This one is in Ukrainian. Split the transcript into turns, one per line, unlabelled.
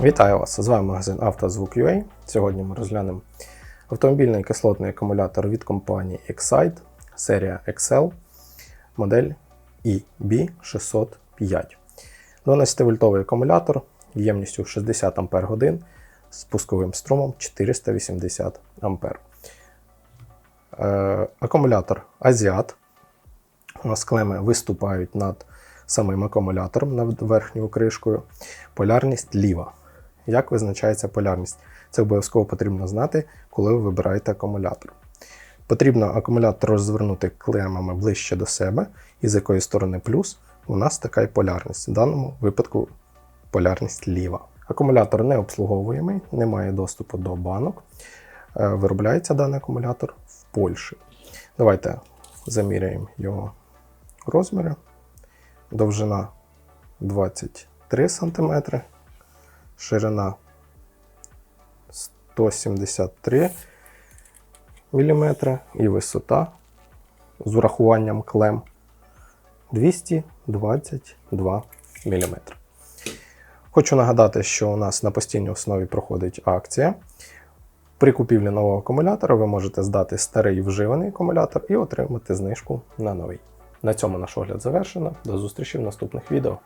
Вітаю вас! З вами магазин «Автозвук.UA». Сьогодні ми розглянемо автомобільний кислотний акумулятор від компанії Excite, серія Excel, модель E EB605. 12-вольтовий акумулятор ємністю 60 Ах з пусковим струмом 480 А. Е, акумулятор Азіат. У нас клеми виступають над самим акумулятором над верхньою кришкою. Полярність ліва. Як визначається полярність? Це обов'язково потрібно знати, коли ви вибираєте акумулятор. Потрібно акумулятор розвернути клемами ближче до себе, і з якої сторони плюс, у нас така і полярність. В даному випадку полярність ліва. Акумулятор не обслуговуємий, не доступу до банок. Е, Виробляється даний акумулятор в Польщі. Давайте заміряємо його розміри. Довжина 23 см, ширина 173 мм і висота з урахуванням клем 222 мм. Хочу нагадати, що у нас на постійній основі проходить акція. При купівлі нового акумулятора ви можете здати старий вживаний акумулятор і отримати знижку на новий. На цьому наш огляд завершено. До зустрічі в наступних відео.